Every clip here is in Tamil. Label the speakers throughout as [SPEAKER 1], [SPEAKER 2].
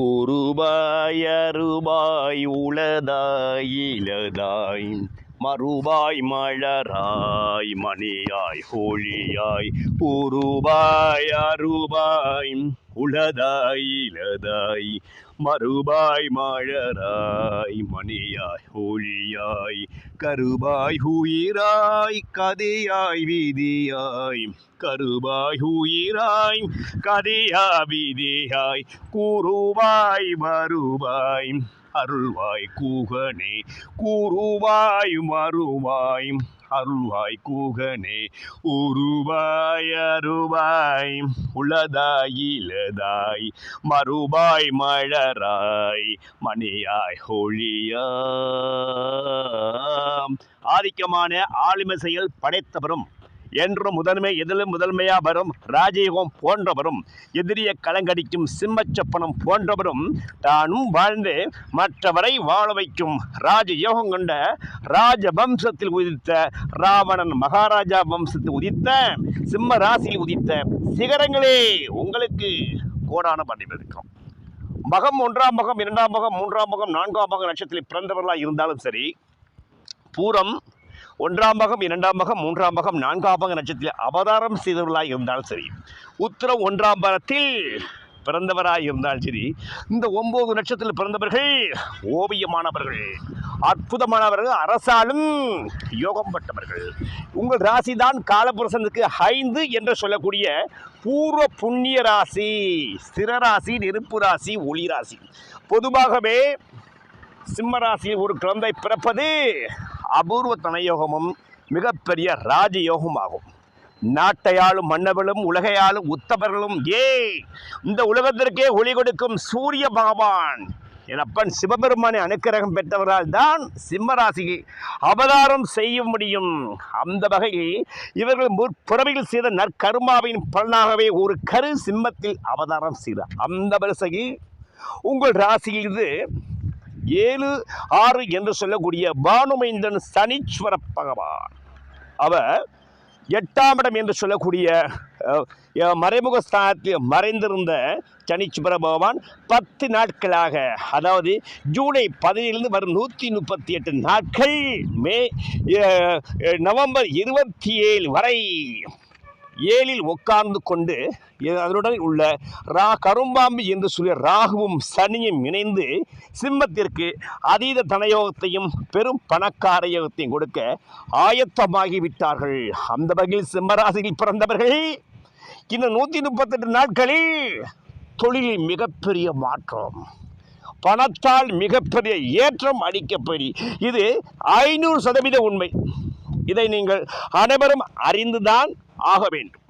[SPEAKER 1] உருபாய் அருபாய் உளதாய் இலதாய் மறுபாய் மலராய் மணியாய் ஹோழியாய் உருபாய் அருபாய் உளதாய் இலதாய் மறுபாய் மலராய் மணியாய் ஹோழியாய் கருபாய் உயிராய் கதையாய் விதியாய் கருபாய் உயிராய் கதையா விதியாய் கூறுவாய் மறுபாய் அருள்வாய் கூகனே கூறுவாய் மறுவாய் அருள்வாய் கூகனே உருவாய் அருவாய் உளதாய் இலதாய் மறுபாய் மழ மலராய் மணியாய் ஹொழியாம் ஆதிக்கமான ஆளுமை செயல் படைத்தவரும் என்றும் முதன்மை எதிலும் முதன்மையா வரும் ராஜயோகம் போன்றவரும் எதிரிய கலங்கடிக்கும் சிம்மச்சப்பனம் போன்றவரும் தானும் வாழ்ந்து மற்றவரை வாழ வைக்கும் ராஜயோகம் கொண்ட ராஜ வம்சத்தில் உதித்த ராவணன் மகாராஜா வம்சத்தில் உதித்த சிம்ம ராசியில் உதித்த சிகரங்களே உங்களுக்கு கோடான பண்ணியிருக்கும் மகம் ஒன்றாம் மகம் இரண்டாம் மகம் மூன்றாம் மகம் நான்காம் மகம் நட்சத்திரத்தில் பிறந்தவர்களாக இருந்தாலும் சரி பூரம் ஒன்றாம் மகம் இரண்டாம் மகம் மூன்றாம் மகம் நான்காம் மக நட்சத்திரத்தில் அவதாரம் செய்தவர்களாக இருந்தாலும் சரி உத்தரம் ஒன்றாம் பரத்தில் பிறந்தவராக இருந்தாலும் சரி இந்த ஒம்பது நட்சத்திரத்தில் பிறந்தவர்கள் ஓவியமானவர்கள் அற்புதமானவர்கள் அரசாலும் யோகம் பட்டவர்கள். உங்கள் ராசி தான் காலபுரசனுக்கு ஐந்து என்று சொல்லக்கூடிய பூர்வ புண்ணிய ராசி ஸ்திர ராசி நெருப்பு ராசி ஒளி ராசி. பொதுவாகவே சிம்மராசியில் ஒரு குழந்தை பிறப்பது அபூர்வ தனயோகமும் மிகப்பெரிய ராஜயோகமாகும். நாட்டையாளும் மன்னவளும் உலகையாளும் உத்தவர்களும் ஏ. இந்த உலகத்திற்கே ஒளி கொடுக்கும் சூரிய பகவான். என் அப்பன் சிவபெருமானை அனுக்கிரகம் பெற்றவரால் தான் சிம்மராசிக்கு அவதாரம் செய்ய முடியும். அந்த வகையில் இவர்கள் முற்பிறவையில் செய்த நற்கருமாவின் பலனாகவே ஒரு கரு சிம்மத்தில் அவதாரம் செய்தார் அந்த வரிசையில் உங்கள் ராசியிலிருந்து ஏழு ஆறு என்று சொல்லக்கூடிய பானுமைந்தன் சனீஸ்வர பகவான். அவர் எட்டாம் இடம் என்று சொல்லக்கூடிய மறைமுக ஸ்தானத்தில் மறைந்திருந்த சனிச்சுபர பகவான் பத்து நாட்களாக அதாவது ஜூலை பதினேழுந்து வரும் நூற்றி முப்பத்தி எட்டு நாட்கள் மே நவம்பர் இருபத்தி ஏழு வரை ஏழில் உட்கார்ந்து கொண்டு அதனுடன் உள்ள ரா கரும்பாம்பு என்று சொல்லிய ராகுவும் சனியும் இணைந்து சிம்மத்திற்கு அதீத தனயோகத்தையும் பெரும் பணக்கார யோகத்தையும் கொடுக்க ஆயத்தமாகி விட்டார்கள் அந்த வகையில் சிம்மராசியில் பிறந்தவர்கள் இந்த நூற்றி முப்பத்தெட்டு நாட்களில் தொழிலில் மிகப்பெரிய மாற்றம். பணத்தால் மிகப்பெரிய ஏற்றம் அடிக்கப்படி இது ஐநூறு சதவீத உண்மை. இதை நீங்கள் அனைவரும் அறிந்துதான் ஆக வேண்டும்.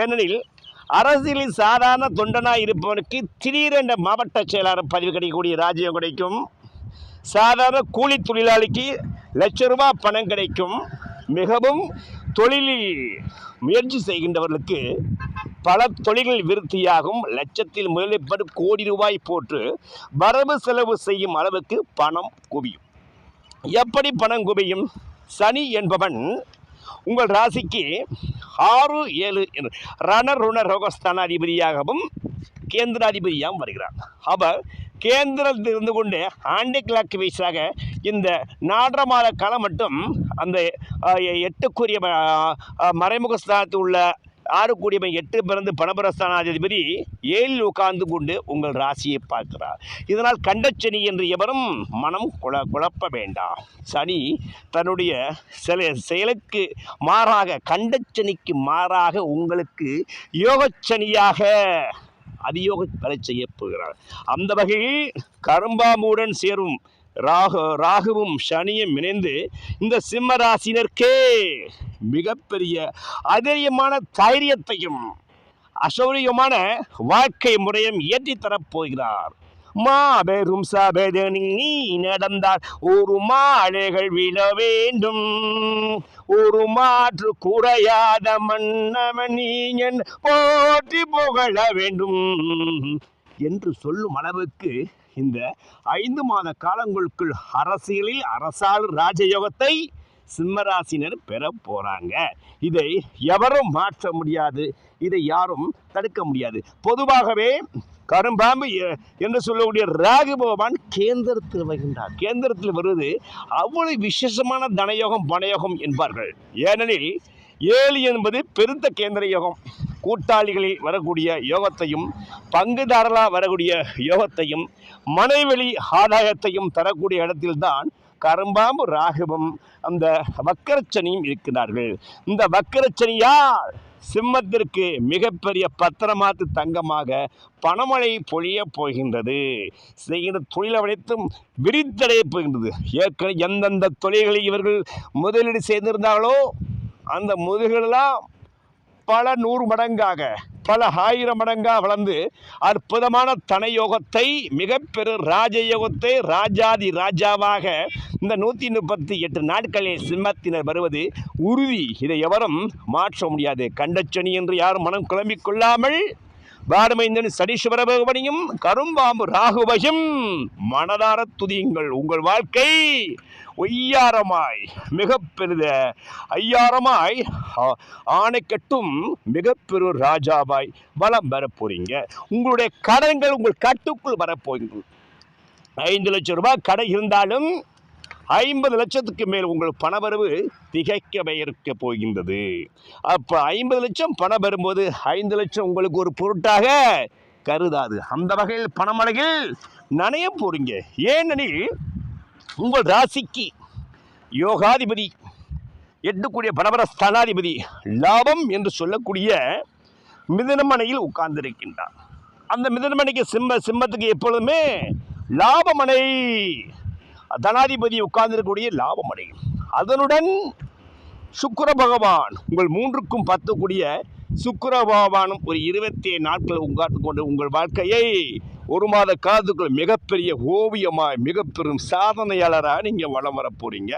[SPEAKER 1] ஏனெனில் அரசியலில் சாதாரண தொண்டனாக இருப்பவனுக்கு திடீரென்ற மாவட்ட செயலாளர் பதவி கிடைக்கக்கூடிய ராஜ்யம் கிடைக்கும். சாதாரண கூலி தொழிலாளிக்கு லட்ச ரூபாய் பணம் கிடைக்கும். மிகவும் தொழிலில் முயற்சி செய்கின்றவர்களுக்கு பல தொழில்கள் விருத்தியாகும். லட்சத்தில் முதலீடு கோடி ரூபாய் போட்டு வரவு செலவு செய்யும் அளவுக்கு பணம் குவியும். எப்படி பணம் குவியும்? சனி என்பவன் உங்கள் ராசிக்கு ஆறு ஏழு என்று. ரணருண ரோகஸ்தானாதிபதியாகவும் கேந்திராதிபதியாகவும் வருகிறார். அவர் கேந்திரத்தில் இருந்து கொண்டு ஆண்டி கிழக்கு வயசாக இந்த நாலரை மாத காலம் மட்டும் அந்த எட்டுக்குரிய மறைமுக ஸ்தானத்தில் உள்ள ஆறு கூடியவன் எட்டு பிறந்து பணபரஸ்தானாதிபதி ஏழில் உட்கார்ந்து கொண்டு உங்கள் ராசியை பார்க்கிறார். இதனால் கண்டச்சனி என்று எவரும் மனம் குழ குழப்ப வேண்டாம். சனி தன்னுடைய சில செயலுக்கு மாறாக கண்டச்சனிக்கு மாறாக உங்களுக்கு யோகச்சனியாக அதியோக வேலை செய்ய போகிறார். அந்த வகையில் கரும்பாம்புடன் சேரும் ராகு ராகுவும் சனியும் இணைந்து இந்த சிம்ம ராசினருக்கே மிகப்பெரிய அதிரியமான தைரியத்தையும் அசௌரியமான வாழ்க்கை முறையும் ஏற்றித்தரப் போகிறார். மாபெரும் சபதனி நீ நடந்தால் ஒரு மாலைகள் விழ வேண்டும். ஒரு மாற்று குறையாத மன்னவன் நீ போற்றி புகழ வேண்டும். என்று சொல்லும் அளவுக்கு இந்த ஐந்து மாத காலங்களுக்குள் அரசியலில் அரசாள் ராஜயோகத்தை சிம்மராசினர் பெற போறாங்க. இதை எவரும் மாற்ற முடியாது. இதை யாரும் தடுக்க முடியாது. பொதுவாகவே கரும்பாம்பு என்று சொல்லக்கூடிய ராகு பகவான் கேந்திரத்தில் வருகின்றார். கேந்திரத்தில் வருவது அவ்வளவு விசேஷமான தனயோகம் பணயோகம் என்பார்கள். ஏனெனில் ஏழு என்பது பெருத்த கேந்திர யோகம். கூட்டாளிகளில் வரக்கூடிய யோகத்தையும் பங்குதாரலாக வரக்கூடிய யோகத்தையும் மனைவெளி ஆதாயத்தையும் தரக்கூடிய இடத்தில்தான் கரும்பாம்பு ராகவம் அந்த வக்கரச்சனியும் இருக்கிறார்கள். இந்த வக்கரச்சனியால் சிம்மத்திற்கு மிகப்பெரிய பத்திரமாத்து தங்கமாக பணமழை பொழிய போகின்றது. செய்கிற தொழில் அனைத்தும் விரித்தடைய போகின்றது. ஏற்கனவே எந்தெந்த தொழில்களை இவர்கள் முதலீடு செய்திருந்தார்களோ அந்த முதல்களெல்லாம் பல நூறு மடங்காக பல ஆயிரம் மடங்காக வளர்ந்து அற்புதமான தனயோகத்தை மிகப்பெரு பெரு ராஜயோகத்தை ராஜாதி ராஜாவாக இந்த நூற்றி முப்பத்தி எட்டு நாட்களில் சிம்மத்தினர் வருவது உறுதி. இதை எவரும் மாற்ற முடியாது. கண்டச்சனி என்று யாரும் மனம் குழம்பிக் கொள்ளாமல் பாரமைந்தன் சனீஸ்வர பகவனையும் கரும்பாம்பு ராகுவையும் மனதார துதியுங்கள் உங்கள் வாழ்க்கை. ஒய்யாரமாய் மிக பெரித ஐயாரமாய் ஆணைக்கட்டும் மிகப்பெரு ராஜாவாய் வலம் வரப்போறீங்க உங்களுடைய கடன்கள் உங்கள் கட்டுக்குள் வரப்போகிறீங்க ஐந்து லட்சம் ரூபாய் கடை இருந்தாலும் ஐம்பது லட்சத்துக்கு மேல் உங்கள் பணவரவு திகைக்கவே இருக்க போகின்றது. அப்போ ஐம்பது லட்சம் பணம் வரும்போது ஐந்து லட்சம் உங்களுக்கு ஒரு பொருட்டாக கருதாது. அந்த வகையில் பணமழையில் நனைய போறீங்க. ஏனெனில் உங்கள் ராசிக்கு யோகாதிபதி எட்டுக்கூடிய பரபர ஸ்தானாதிபதி லாபம் என்று சொல்லக்கூடிய மிதனமனையில் உட்கார்ந்திருக்கின்றார். அந்த மிதனமனைக்கு சிம்ம சிம்மத்துக்கு எப்பொழுதுமே லாபமனை தனாதிபதி உட்கார்ந்திருக்கக்கூடிய லாபமனை. அதனுடன் சுக்கர பகவான் உங்கள் மூன்றுக்கும் பத்து கூடிய சுக்கிர பகவானும் ஒரு இருபத்தி நாட்கள் உட்கார்ந்து கொண்டு உங்கள் வாழ்க்கையை ஒரு மாத காலத்துக்குள் மிகப்பெரிய ஓவியமாக மிக பெரும் சாதனையாளராக நீங்கள் வளம் வர போகிறீங்க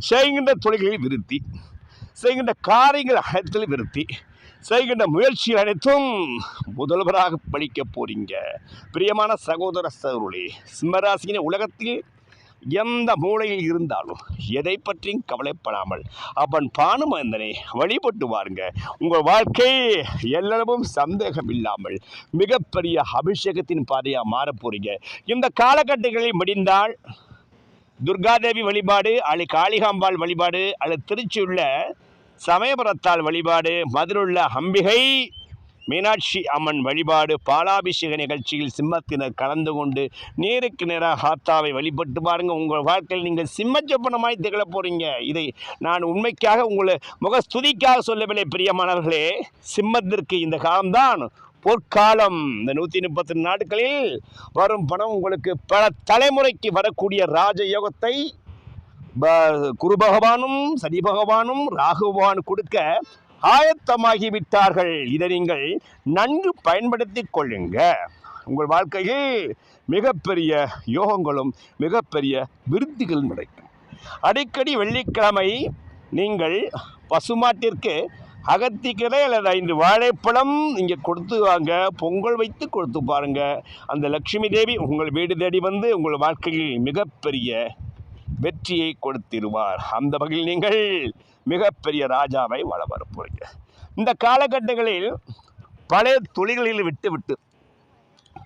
[SPEAKER 1] செய்கின்ற தொழில்களில் விருத்தி செய்கின்ற காரியங்கள் அனைத்திலும் விருத்தி செய்கின்ற முயற்சிகள் அனைத்தும் முதல்வராக படிக்க போகிறீங்க பிரியமான சகோதர சகோதரி சிம்மராசியின் உலகத்தில் எந்த மூலையில் இருந்தாலும் எதை பற்றியும் கவலைப்படாமல் அவன் பானுமந்தனை வழிபட்டு வாருங்க. உங்கள் வாழ்க்கை எல்லளவும் சந்தேகம் இல்லாமல் மிகப்பெரிய அபிஷேகத்தின் பாதையாக மாறப்போறீங்க இந்த காலகட்டங்களில் முடிந்தால் துர்காதேவி வழிபாடு அல்லது காளிகாம்பாள் வழிபாடு அல்லது திருச்சியுள்ள சமயபுரத்தால் வழிபாடு மதுருள்ள அம்பிகை மீனாட்சி அம்மன் வழிபாடு பாலாபிஷேக நிகழ்ச்சியில் சிம்மத்தினர் கலந்து கொண்டு நேருக்கு நேராக ஹாத்தாவை வழிபட்டு பாருங்க. உங்கள் வாழ்க்கையில் நீங்கள் சிம்மச்சப்பனமாய் திகழ போறீங்க. இதை நான் உண்மைக்காக உங்களை முகஸ்துதிக்காக சொல்லவில்லை பிரியமானவர்களே. சிம்மத்திற்கு இந்த காலம்தான் பொற்காலம். இந்த நூற்றி முப்பத்தி நாட்களில் வரும் பணம் உங்களுக்கு பல தலைமுறைக்கு வரக்கூடிய ராஜயோகத்தை ப- குரு பகவானும் சனி பகவானும் ராகுபகவான் கொடுக்க ஆயத்தமாகிவிட்டார்கள். இதை நீங்கள் நன்கு பயன்படுத்தி கொள்ளுங்க உங்கள் வாழ்க்கையில் மிகப்பெரிய யோகங்களும் மிகப்பெரிய விருத்திகளும் கிடைக்கும். அடிக்கடி வெள்ளிக்கிழமை நீங்கள் பசுமாட்டிற்கு அகத்திக்கரை அல்லது ஐந்து வாழைப்பழம் இங்கே கொடுத்து வாங்க பொங்கல் வைத்து கொடுத்து பாருங்கள் அந்த லக்ஷ்மி தேவி உங்கள் வீடு தேடி வந்து உங்கள் வாழ்க்கையில் மிகப்பெரிய வெற்றியை கொடுத்திருவார். அந்த வகையில் நீங்கள் மிகப்பெரிய ராஜாவை வள வரப்போறீங்க. இந்த காலகட்டங்களில் பழைய தொழில்களில் விட்டு விட்டு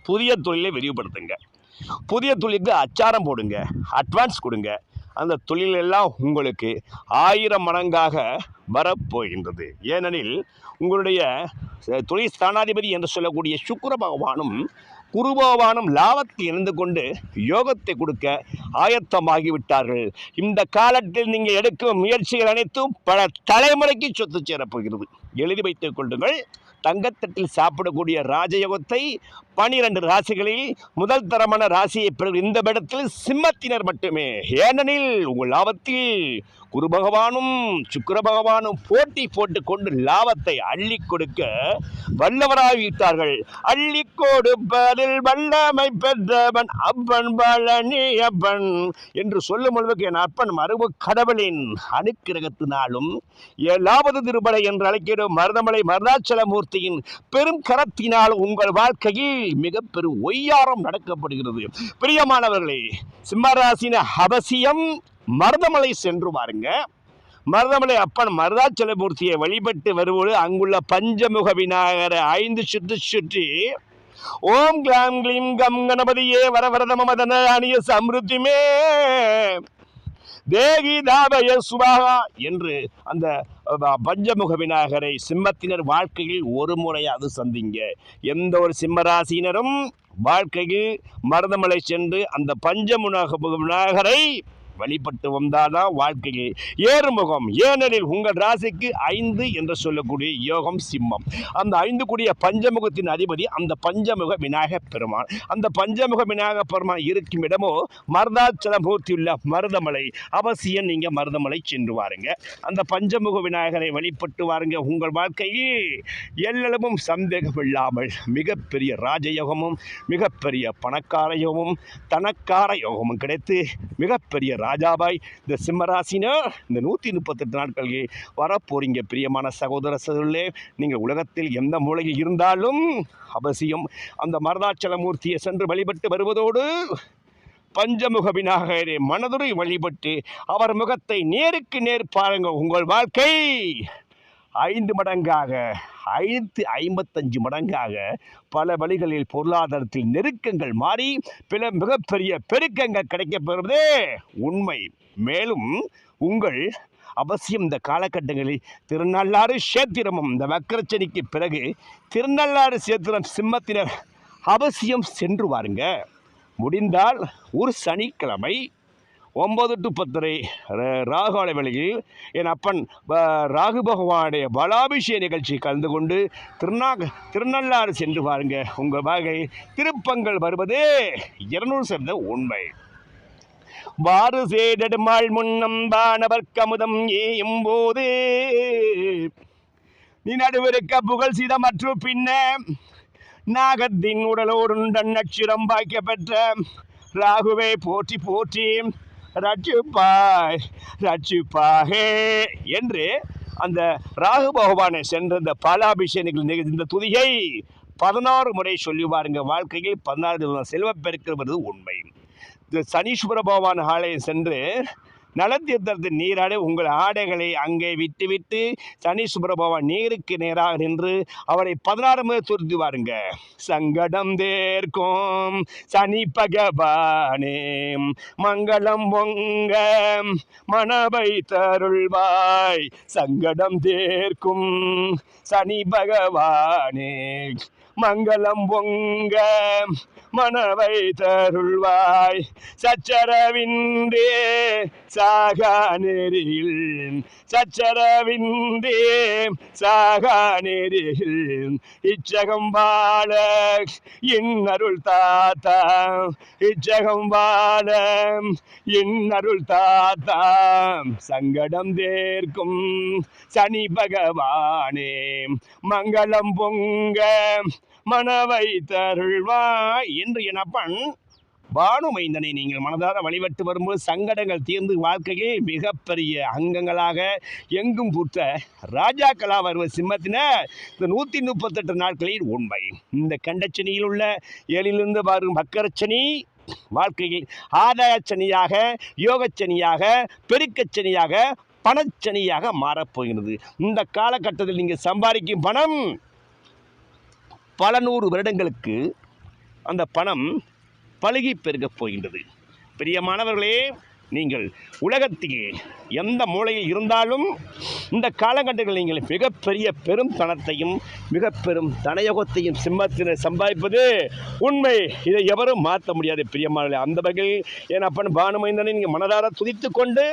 [SPEAKER 1] புதிய தொழிலை விரிவுபடுத்துங்க. புதிய தொழிலுக்கு அச்சாரம் போடுங்க. அட்வான்ஸ் கொடுங்க. அந்த தொழில் எல்லாம் உங்களுக்கு ஆயிரம் மடங்காக வரப்போகின்றது. ஏனெனில் உங்களுடைய தொழில் ஸ்தானாதிபதி என்று சொல்லக்கூடிய சுக்கர பகவானும் குரு லாபத்தை லாபத்தில் இருந்து கொண்டு யோகத்தை கொடுக்க ஆயத்தமாகிவிட்டார்கள். இந்த காலத்தில் நீங்கள் எடுக்கும் முயற்சிகள் அனைத்தும் பல தலைமுறைக்கு சொத்து சேரப்போகிறது. எழுதி வைத்துக் கொள்ளுங்கள். தங்கத்தட்டில் சாப்பிடக்கூடிய ராஜயோகத்தை பனிரெண்டு ராசிகளில் முதல் தரமான ராசியை பெறும் இந்த இடத்தில் சிம்மத்தினர் மட்டுமே. ஏனெனில் உங்கள் லாபத்தில் குரு பகவானும் சுக்கர பகவானும் போட்டி போட்டு கொண்டு லாபத்தை அள்ளி கொடுக்க வல்லவராகிவிட்டார்கள். அள்ளி கொடுப்பதில் வல்லமை பெற்றவன் அப்பன் பழனி அப்பன் என்று சொல்லும் அளவுக்கு என் அப்பன் மறுபு கடவுளின் அனுக்கிரகத்தினாலும் ஏழாவது திருமலை என்று அழைக்கிறோம். மருதமலை மருதாச்சலமூர்த்தியின் பெரும் கரத்தினால் உங்கள் வாழ்க்கையில் மிக பெரும் ஒய்யாரம் நடக்கப்படுகிறது. பிரியமானவர்களே சிம்மராசின அவசியம் மருதமலை சென்று பாருங்க. மருதமலை அப்பன் மருதாச்சலமூர்த்தியை வழிபட்டு வருவோடு அங்குள்ள பஞ்சமுக விநாயகரை ஐந்து சுற்றி சுற்றி ஓம் கிளாம் கிளீம் கம் கணபதியே வர வரதம அணிய சம்ருத்திமே தேகி தாபய சுபாகா என்று அந்த பஞ்சமுக விநாயகரை சிம்மத்தினர் வாழ்க்கையில் ஒரு முறையாவது சந்திங்க. எந்த ஒரு சிம்மராசியினரும் வாழ்க்கையில் மருதமலை சென்று அந்த பஞ்சமுக விநாயகரை வழிபட்டு வந்தாதான் வாழ்க்கையில் ஏறுமுகம் ஏனெனில் உங்கள் ராசிக்கு ஐந்து என்று சொல்லக்கூடிய யோகம் சிம்மம். அந்த ஐந்து கூடிய பஞ்சமுகத்தின் அதிபதி அந்த பஞ்சமுக விநாயகப் பெருமான். அந்த பஞ்சமுக விநாயகப் பெருமான் இருக்கும் இடமோ மருதாச்சலமூர்த்தி உள்ள மருதமலை. அவசியம் நீங்கள் மருதமலை சென்று வாருங்க. அந்த பஞ்சமுக விநாயகரை வழிபட்டு வாருங்க. உங்கள் வாழ்க்கையில் எல்லளவும் சந்தேகம் இல்லாமல் மிகப்பெரிய ராஜயோகமும் மிகப்பெரிய பணக்கார யோகமும் தனக்கார யோகமும் கிடைத்து மிகப்பெரிய ராஜாபாய் இந்த சிம்மராசினர் இந்த நூற்றி முப்பத்தெட்டு நாட்களில் வரப்போறீங்க. பிரியமான சகோதர சகோதரர்களே நீங்கள் உலகத்தில் எந்த மூலையில் இருந்தாலும் அவசியம் அந்த மருதாச்சலமூர்த்தியை சென்று வழிபட்டு வருவதோடு பஞ்சமுக விநாயகரை மனதுரை வழிபட்டு அவர் முகத்தை நேருக்கு நேர் பாருங்கள் உங்கள் வாழ்க்கை. ஐந்து மடங்காக ஐந்து ஐம்பத்தஞ்சு மடங்காக பல வழிகளில் பொருளாதாரத்தில் நெருக்கங்கள் மாறி பிற மிகப்பெரிய பெருக்கங்கள் கிடைக்கப்பெறுவதே உண்மை. மேலும் உங்கள் அவசியம் இந்த காலகட்டங்களில் திருநள்ளாறு சேத்திரமும் இந்த வக்கரச்சனிக்கு பிறகு திருநள்ளாறு சேத்திரம் சிம்மத்தினர் அவசியம் சென்று வாருங்க. முடிந்தால் ஒரு சனிக்கிழமை ஒன்பது டு பத்தரை. ர- ராகால வேளையில் என் அப்பன் ராகு பகவானுடைய பலாபிஷேக நிகழ்ச்சி கலந்து கொண்டு திருநா திருநள்ளாறு சென்று பாருங்க. உங்கள் வகை திருப்பங்கள் வருவதே இருநூறு சேர்ந்த உண்மை. வாறு சேடெடுமாள் முன்னம் வானவர் கமுதம் ஏயும் போது நீ நடுவிருக்க புகழ் சிதமற்று பின்ன நாகத்தின் உடலோடு நட்சிரம் பாய்க்க பெற்ற ராகுவை போற்றி போற்றி ரட்சிப்பாய் ரட்சிப்பாகே என்று அந்த ராகு பகவானை சென்ற இந்த பாலாபிஷேகங்கள் நிகழ்ந்த இந்த துதியை பதினாறு முறை சொல்லி பாருங்க. வாழ்க்கையில் பதினாறு செல்வப்பெருக்கிறது உண்மை. இந்த சனீஸ்வர பகவான் ஆலயம் சென்று நலத்தீர்த்தத்தின் நீராடி உங்கள் ஆடைகளை அங்கே விட்டுவிட்டு சனி சுப்பிரபவன் நீருக்கு நேராக நின்று அவரை பதினாறு முறை துருத்தி வாருங்க. சங்கடம் தேர்க்கும் சனி பகவானே மங்களம் பொங்க மனவை தருள்வாய். சங்கடம் தேர்க்கும் சனி பகவானே. மங்களம் பொங்க மனவை தருள்வாய். சச்சரவின்றே சாகா நெறியில். சச்சரவின்றே சாகா நெறியில். இச்சகம் வாழ இன்னருள் தாத்தா. இச்சகம் வாழ இன்னருள் தாத்தா. சங்கடம் தேர்க்கும் சனி பகவானே. மங்களம் பொங்க மனவை தருள்வாய் என்று என் அப்பன் பானுமைந்தனை நீங்கள் மனதார வழிபட்டு வரும்போது சங்கடங்கள் தீர்ந்து வாழ்க்கையை மிகப்பெரிய அங்கங்களாக எங்கும் பூத்த ராஜாக்களாக வருவ சிம்மத்தினர். இந்த நூற்றி முப்பத்தெட்டு நாட்களில் உண்மை. இந்த கண்டச்சனியில் உள்ள ஏழிலிருந்து வரும் மக்கரச்சனி வாழ்க்கையில் ஆதாயச்சனியாக யோகச்சனியாக பெருக்கச்சனியாக பணச்சனியாக மாறப்போகிறது. இந்த காலகட்டத்தில் நீங்கள் சம்பாதிக்கும் பணம் பல நூறு வருடங்களுக்கு அந்த பணம் பழுகி பெருகப் போகின்றது. பிரியமானவர்களே நீங்கள் உலகத்தையே எந்த மூலையில் இருந்தாலும் இந்த காலகட்டத்தில் நீங்கள் மிகப்பெரிய பெரும் தனத்தையும் மிக பெரும் தனயோகத்தையும் சிம்மத்தினர் சம்பாதிப்பது உண்மை. இதை எவரும் மாற்ற முடியாது. பிரியமான அந்த வகையில் என் அப்பன் பானுமைந்தனை நீங்கள் மனதார துதித்து கொண்டு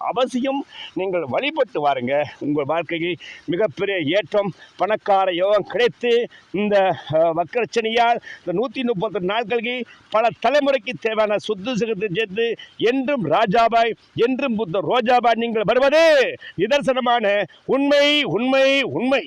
[SPEAKER 1] அவசியம் நீங்கள் வழிபட்டு வாருங்க. உங்கள் வாழ்க்கையில் மிகப்பெரிய ஏற்றம் பணக்கார யோகம் கிடைத்து இந்த அஹ், வக்கரச்சனியால் இந்த நூற்றி முப்பத்தி நாட்களுக்கு பல தலைமுறைக்கு தேவையான சொத்து சிகத்தை சேர்த்து என்றும் ராஜாபாய் என்றும் புத்த ரோஜாபாய் நீங்கள் வருவது நிதர்சனமான உண்மை உண்மை உண்மை.